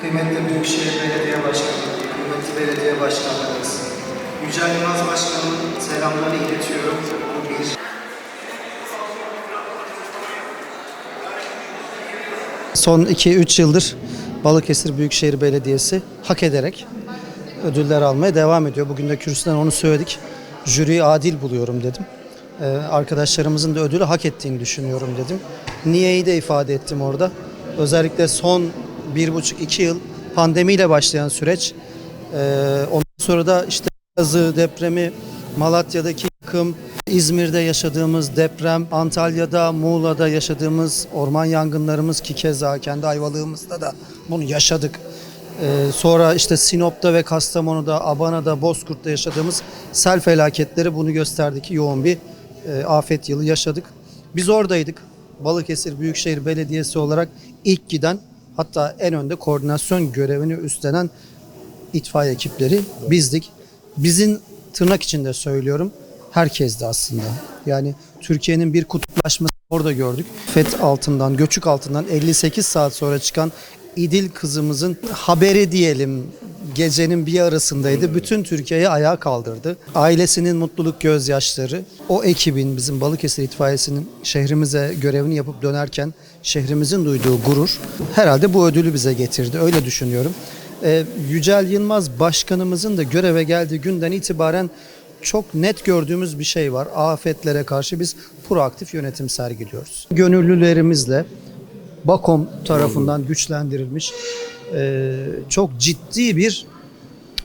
kıymetli Büyükşehir Belediye Başkanı, kıymetli belediye başkanlarımız, Yücel Yılmaz Başkan'ın selamlarını iletiyorum. Bu bir. Son 2-3 yıldır Balıkesir Büyükşehir Belediyesi hak ederek ödüller almaya devam ediyor. Bugün de kürsüden onu söyledik. Jüriyi adil buluyorum dedim. Ee, arkadaşlarımızın da ödülü hak ettiğini düşünüyorum dedim. Niyeyi de ifade ettim orada. Özellikle son bir buçuk iki yıl pandemiyle başlayan süreç. Ee, ondan sonra da işte yazı, depremi, Malatya'daki yıkım, İzmir'de yaşadığımız deprem, Antalya'da, Muğla'da yaşadığımız orman yangınlarımız ki keza kendi Ayvalık'ımızda da bunu yaşadık. Ee, sonra işte Sinop'ta ve Kastamonu'da, Abana'da, Bozkurt'ta yaşadığımız sel felaketleri bunu gösterdi ki yoğun bir e, afet yılı yaşadık. Biz oradaydık. Balıkesir Büyükşehir Belediyesi olarak ilk giden hatta en önde koordinasyon görevini üstlenen itfaiye ekipleri bizdik. Bizim tırnak içinde söylüyorum herkesti aslında. Yani Türkiye'nin bir kutuplaşması orada gördük. FET altından, göçük altından 58 saat sonra çıkan İdil kızımızın haberi diyelim gecenin bir arasındaydı. Bütün Türkiye'yi ayağa kaldırdı. Ailesinin mutluluk gözyaşları, o ekibin bizim Balıkesir itfaiyesinin şehrimize görevini yapıp dönerken şehrimizin duyduğu gurur herhalde bu ödülü bize getirdi. Öyle düşünüyorum. Ee, Yücel Yılmaz başkanımızın da göreve geldiği günden itibaren çok net gördüğümüz bir şey var. Afetlere karşı biz proaktif yönetim sergiliyoruz. Gönüllülerimizle Bakom tarafından güçlendirilmiş e, çok ciddi bir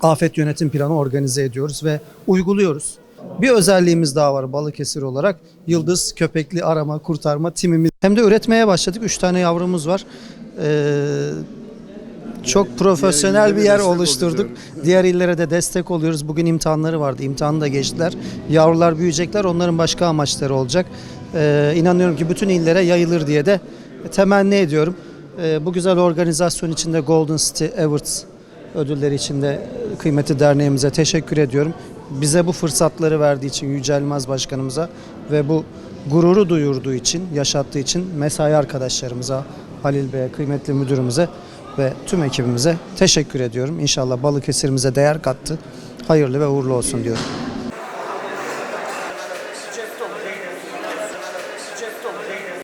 afet yönetim planı organize ediyoruz ve uyguluyoruz. Bir özelliğimiz daha var Balıkesir olarak. Yıldız Köpekli Arama Kurtarma timimiz. Hem de üretmeye başladık. Üç tane yavrumuz var. Ee, çok profesyonel bir yer oluşturduk. Diğer illere de destek oluyoruz. Bugün imtihanları vardı. İmtihanı da geçtiler. Yavrular büyüyecekler. Onların başka amaçları olacak. Ee, inanıyorum ki bütün illere yayılır diye de temenni ediyorum. Ee, bu güzel organizasyon içinde Golden City Awards ödülleri için de kıymetli derneğimize teşekkür ediyorum. Bize bu fırsatları verdiği için Yücel Yılmaz Başkanımıza ve bu gururu duyurduğu için, yaşattığı için mesai arkadaşlarımıza, Halil Bey'e, kıymetli müdürümüze ve tüm ekibimize teşekkür ediyorum. İnşallah Balıkesir'imize değer kattı. Hayırlı ve uğurlu olsun diyorum.